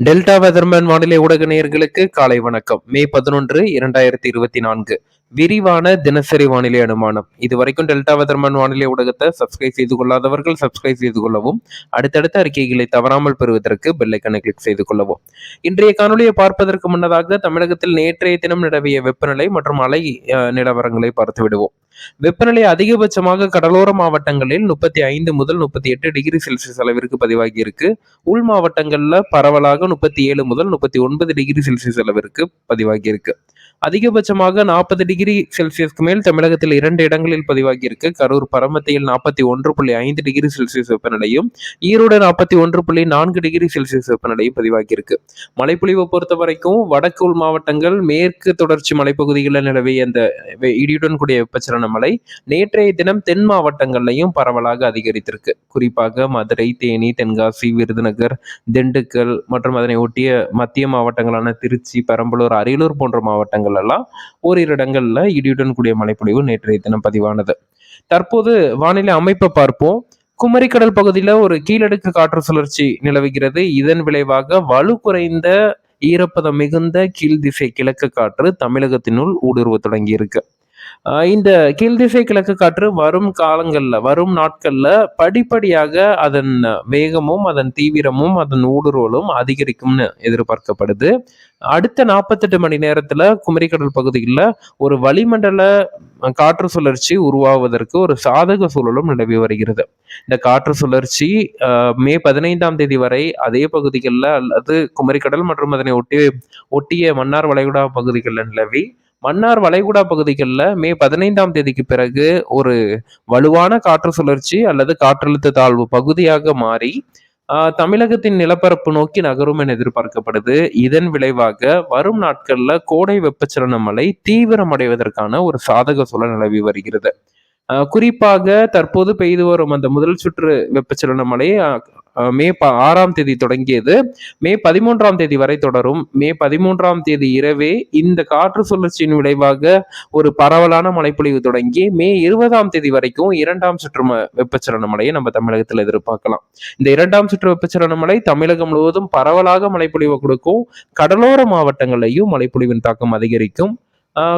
Delta weatherman வானிலை ஊடக நேயர்களுக்கு காலை வணக்கம். மே பதினொன்று இரண்டாயிரத்தி இருபத்தி நான்கு. விரிவான தினசரி வானிலை அனுமானம். இதுவரைக்கும் டெல்டா வெதர்மேன் வானிலை ஊடகத்தை சப்ஸ்கிரைப் செய்து கொள்ளாதவர்கள் சப்ஸ்கிரைப் செய்து கொள்ளவும் அடுத்தடுத்த அறிக்கைகளை தவறாமல் பெறுவதற்கு பெல்லைக்கனை கிளிக் செய்து கொள்ளவும். இன்றைய காணொலியை பார்ப்பதற்கு முன்னதாக தமிழகத்தில் நேற்றைய தினம் நிலவிய வெப்பநிலை மற்றும் அலை அஹ், நிலவரங்களை பார்த்து விடுவோம் வெப்பநிலை அதிகபட்சமாக கடலோர மாவட்டங்களில் முப்பத்தி ஐந்து முதல் முப்பத்தி எட்டு டிகிரி செல்சியஸ் அளவிற்கு பதிவாகி இருக்கு. உள் மாவட்டங்கள்ல பரவலாக முப்பத்தி ஏழு முதல் முப்பத்தி ஒன்பது டிகிரி செல்சியஸ் அளவிற்கு பதிவாகி இருக்கு. அதிகபட்சமாக நாற்பது டிகிரி செல்சியஸ்க்கு மேல் தமிழகத்தில் இரண்டு இடங்களில் பதிவாகியிருக்கு. கரூர் பரமத்தியில் நாற்பத்தி ஒன்று புள்ளி ஐந்து டிகிரி செல்சியஸ் வெப்பநிலையும் ஈரோடு நாற்பத்தி ஒன்று புள்ளி நான்கு டிகிரி செல்சியஸ் வெப்பநிலையும் பதிவாகியிருக்கு. மழைப்பொழிவை பொறுத்த வரைக்கும் வடக்கு உள் மாவட்டங்கள் மேற்கு தொடர்ச்சி மலைப்பகுதிகளில் நிலவிய அந்த இடியுடன் கூடிய வெப்பச்சலன மழை நேற்றைய தினம் தென் மாவட்டங்கள்லையும் பரவலாக அதிகரித்திருக்கு. குறிப்பாக மதுரை தேனி தென்காசி விருதுநகர் திண்டுக்கல் மற்றும் அதனை ஒட்டிய மத்திய மாவட்டங்களான திருச்சி பெரம்பலூர் அரியலூர் போன்ற மாவட்டங்கள் எல்லாம் ஓரிரு இடங்கள்ல இடியுடன் கூடிய மழைப்பொழிவு நேற்றைய தினம் பதிவானது. தற்போது வானிலை அமைப்பை பார்ப்போம். குமரிக்கடல் பகுதியில ஒரு கீழடுக்கு காற்று சுழற்சி நிலவுகிறது. இதன் விளைவாக வலு குறைந்த ஈரப்பதம் மிகுந்த கீழ் திசை கிழக்கு காற்று தமிழகத்தினுள் ஊடுருவ தொடங்கி இருக்கு இந்த கீழ்திசை கிழக்கு காற்று வரும் காலங்களில் வரும் நாட்களில் படிப்படியாக அதன் வேகமும் அதன் தீவிரமும் அதன் ஊடுருவலும் அதிகரிக்கும்னு எதிர்பார்க்கப்படுது. அடுத்த நாற்பத்தெட்டு மணி நேரத்தில் குமரிக்கடல் பகுதியில் ஒரு வளிமண்டல காற்று சுழற்சி உருவாவதற்கு ஒரு சாதக சூழலும் நிலவி வருகிறது. இந்த காற்று சுழற்சி மே பதினைந்தாம் தேதி வரை அதே பகுதிகளில் அல்லது குமரிக்கடல் மற்றும் அதனை ஒட்டி ஒட்டிய மன்னார் வளைகுடா பகுதிகளில் நிலவி மன்னார் வளைகுடா பகுதிகளில் மே பதினைந்தாம் தேதிக்கு பிறகு ஒரு வலுவான காற்று சுழற்சி அல்லது காற்றழுத்த தாழ்வு பகுதியாக மாறி தமிழகத்தின் நிலப்பரப்பு நோக்கி நகரும் என எதிர்பார்க்கப்படுது. இதன் விளைவாக வரும் நாட்கள்ல கோடை வெப்பச்சலன மழை தீவிரமடைவதற்கான ஒரு சாதக சூழல் நிலவி வருகிறது. குறிப்பாக தற்போது பெய்து வரும் அந்த முதல் சுற்று வெப்பச்சலன மழை மே ப- ஆறாம் தேதி தொடங்கியது. மே பதிமூன்றாம் தேதி வரை தொடரும். மே பதிமூன்றாம் தேதி இரவே இந்த காற்று சுழற்சியின் விளைவாக ஒரு பரவலான மழைப்பொழிவு தொடங்கி மே இருபதாம் தேதி வரைக்கும் இரண்டாம் சுற்று வெப்பச்சலன மழையை நம்ம தமிழகத்தில் எதிர்பார்க்கலாம். இந்த இரண்டாம் சுற்று வெப்பச்சலன மழை தமிழகம் முழுவதும் பரவலாக மழைப்பொழிவை கொடுக்கும். கடலோர மாவட்டங்களையும் மழைப்பொழிவின் தாக்கம் அதிகரிக்கும்.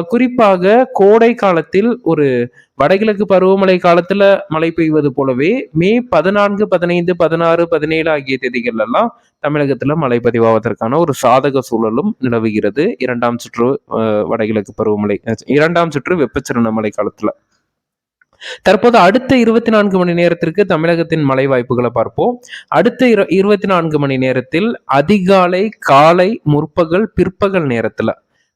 குறிப்பாக கோடை காலத்தில் ஒரு வடகிழக்கு பருவமழை காலத்துல மழை பெய்வது போலவே மே பதினான்கு பதினைந்து பதினாறு பதினேழு ஆகிய தேதிகள் எல்லாம் தமிழகத்துல மழை பதிவாவதற்கான ஒரு சாதக சூழலும் நிலவுகிறது. இரண்டாம் சுற்று வடகிழக்கு பருவமழை இரண்டாம் சுற்று வெப்பச்சலன மழை காலத்துல. தற்போது அடுத்த இருபத்தி நான்கு மணி நேரத்திற்கு தமிழகத்தின் மழை வாய்ப்புகளை பார்ப்போம். அடுத்த இரு இருபத்தி நான்கு மணி நேரத்தில் அதிகாலை காலை முற்பகல் பிற்பகல் நேரத்துல.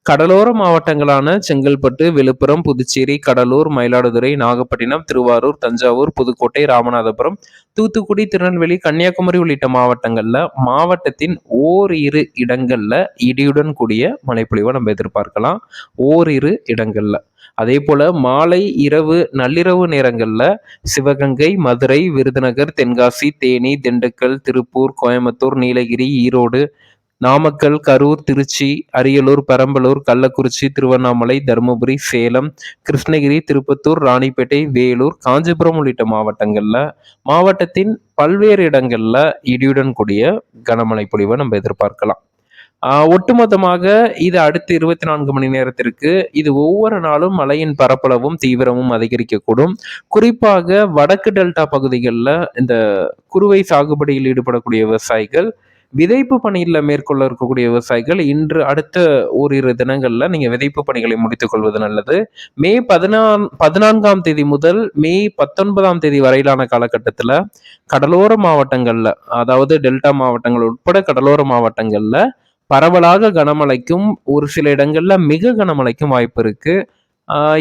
கடலோர மாவட்டங்களான செங்கல்பட்டு விழுப்புரம் புதுச்சேரி கடலூர் மயிலாடுதுறை நாகப்பட்டினம் திருவாரூர் தஞ்சாவூர் புதுக்கோட்டை ராமநாதபுரம் தூத்துக்குடி திருநெல்வேலி கன்னியாகுமரி உள்ளிட்ட மாவட்டங்கள்ல மாவட்டத்தின் ஓரிரு இடங்கள்ல இடியுடன் கூடிய மழைப்பொழிவை நம்ம எதிர்பார்க்கலாம். ஓரிரு இடங்கள்ல. அதே போல மாலை இரவு நள்ளிரவு நேரங்கள்ல சிவகங்கை மதுரை விருதுநகர் தென்காசி தேனி திண்டுக்கல் திருப்பூர் கோயம்புத்தூர் நீலகிரி ஈரோடு நாமக்கல் கரூர் திருச்சி அரியலூர் பெரம்பலூர் கள்ளக்குறிச்சி திருவண்ணாமலை தருமபுரி சேலம் கிருஷ்ணகிரி திருப்பத்தூர் ராணிப்பேட்டை வேலூர் காஞ்சிபுரம் உள்ளிட்ட மாவட்டங்களில் மாவட்டத்தின் பல்வேறு இடங்களில் இடியுடன் கூடிய கனமழை பொழிவை நம்ம எதிர்பார்க்கலாம். ஒட்டுமொத்தமாக இது அடுத்த இருபத்தி நான்கு மணி நேரத்திற்கு இது ஒவ்வொரு நாளும் மழையின் பரப்பளவும் தீவிரமும் அதிகரிக்கக்கூடும். குறிப்பாக வடக்கு டெல்டா பகுதிகளில் இந்த குறுவை சாகுபடியில் ஈடுபடக்கூடிய விவசாயிகள் விதைப்பு பணியில் மேற்கொள்ள இருக்கக்கூடிய விவசாயிகள் இன்று அடுத்த ஓரிரு தினங்களில் நீங்கள் விதைப்பு பணிகளை முடித்துக் கொள்வது நல்லது. மே பதினான் பதினான்காம் தேதி முதல் மே பத்தொன்பதாம் தேதி வரையிலான காலகட்டத்தில் கடலோர மாவட்டங்களில் அதாவது டெல்டா மாவட்டங்கள் உட்பட கடலோர மாவட்டங்களில் பரவலாக கனமழைக்கும் ஒரு சில இடங்களில் மிக கனமழைக்கும் வாய்ப்பு இருக்கு.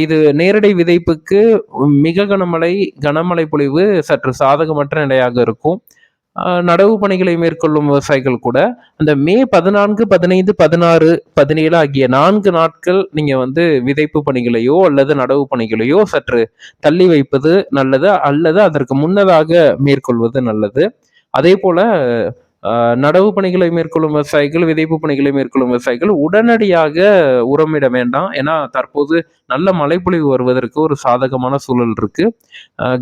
இது நேரடி விதைப்புக்கு மிக கனமழை கனமழை பொழிவு சற்று சாதகமற்ற நிலையாக இருக்கும். நடவு பணிகளை மேற்கொள்ளும் விவசாயிகள் கூட அந்த மே பதினான்கு பதினைந்து பதினாறு பதினேழு ஆகிய நான்கு நாட்கள் நீங்கள் வந்து விதைப்பு பணிகளையோ அல்லது நடவு பணிகளையோ சற்று தள்ளி வைப்பது நல்லது அல்லது அதற்கு முன்னதாக மேற்கொள்வது நல்லது. அதே போல நடவு பணிகளை மேற்கொள்ளும் விவசாயிகள் விதைப்பு பணிகளை மேற்கொள்ளும் விவசாயிகள் உடனடியாக உரமிட வேண்டாம். ஏன்னா தற்போது நல்ல மழைப்பொழிவு வருவதற்கு ஒரு சாதகமான சூழல் இருக்கு.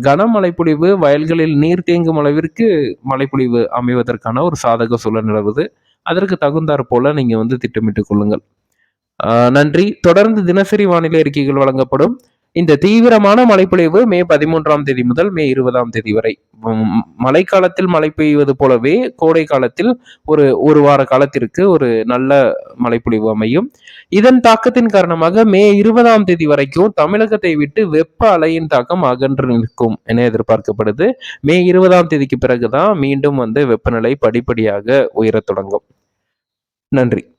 கனமழைப்பொழிவு வயல்களில் நீர் தேங்கும் அளவிற்கு மழைப்பொழிவு அமைவதற்கான ஒரு சாதக சூழல் நிலவுது. அதற்கு தகுந்தாற் போல நீங்க வந்து திட்டமிட்டுக் கொள்ளுங்கள். நன்றி. தொடர்ந்து தினசரி வானிலை அறிக்கைகள் வழங்கப்படும். இந்த தீவிரமான மழைப்பொழிவு மே பதிமூன்றாம் தேதி முதல் மே இருபதாம் தேதி வரை. மழைக்காலத்தில் மழை பெய்வது போலவே கோடை காலத்தில் ஒரு ஒரு வார காலத்திற்கு ஒரு நல்ல மழைப்பொழிவு அமையும். இதன் தாக்கத்தின் காரணமாக மே இருபதாம் தேதி வரைக்கும் தமிழகத்தை விட்டு வெப்ப அலையின் தாக்கம் அகன்று நிற்கும் என எதிர்பார்க்கப்படுது. மே இருபதாம் தேதிக்கு பிறகுதான் மீண்டும் வந்து வெப்பநிலை படிப்படியாக உயரத் தொடங்கும். நன்றி.